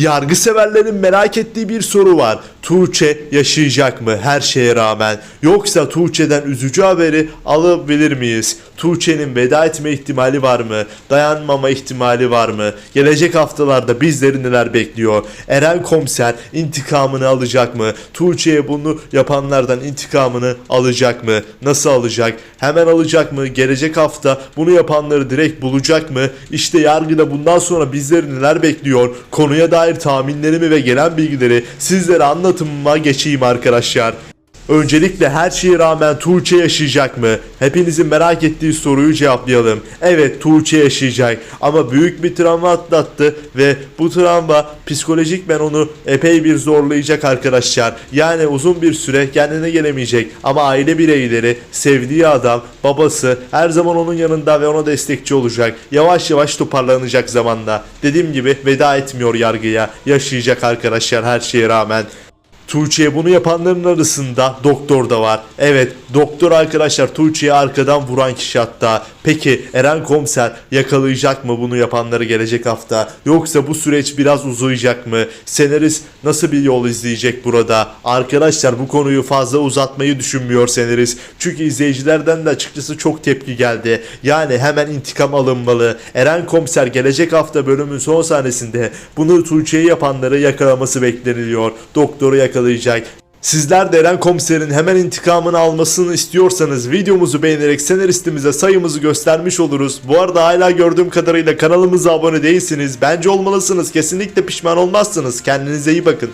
Yargı severlerin merak ettiği bir soru var. Tuğçe yaşayacak mı her şeye rağmen? Yoksa Tuğçe'den üzücü haberi alabilir miyiz? Tuğçe'nin veda etme ihtimali var mı? Dayanmama ihtimali var mı? Gelecek haftalarda bizleri neler bekliyor? Eren komiser intikamını alacak mı? Tuğçe'ye bunu yapanlardan intikamını alacak mı? Nasıl alacak? Hemen alacak mı? Gelecek hafta bunu yapanları direkt bulacak mı? İşte yargıda bundan sonra bizleri neler bekliyor? Konuya dair tahminlerimi ve gelen bilgileri sizlere anlatımıma geçeyim arkadaşlar. Öncelikle her şeye rağmen Tuğçe yaşayacak mı? Hepinizin merak ettiği soruyu cevaplayalım. Evet Tuğçe yaşayacak ama büyük bir travma atlattı ve bu travma psikolojik ben onu epey bir zorlayacak arkadaşlar. Yani uzun bir süre kendine gelemeyecek ama aile bireyleri, sevdiği adam, babası her zaman onun yanında ve ona destekçi olacak. Yavaş yavaş toparlanacak zamanda. Dediğim gibi veda etmiyor yargıya. Yaşayacak arkadaşlar her şeye rağmen. Tuğçe'ye bunu yapanların arasında doktor da var. Evet doktor arkadaşlar Tuğçe'yi arkadan vuran kişi hatta. Peki Eren komiser yakalayacak mı bunu yapanları gelecek hafta? Yoksa bu süreç biraz uzayacak mı? Senarist nasıl bir yol izleyecek burada? Arkadaşlar bu konuyu fazla uzatmayı düşünmüyor senarist. Çünkü izleyicilerden de açıkçası çok tepki geldi. Yani hemen intikam alınmalı. Eren komiser gelecek hafta bölümün son sahnesinde bunu Tuğçe'ye yapanları yakalaması bekleniliyor. Doktoru yakalayacak. Sizler de Eren komiserin hemen intikamını almasını istiyorsanız videomuzu beğenerek senaristimize sayımızı göstermiş oluruz. Bu arada hala gördüğüm kadarıyla kanalımıza abone değilsiniz. Bence olmalısınız. Kesinlikle pişman olmazsınız. Kendinize iyi bakın.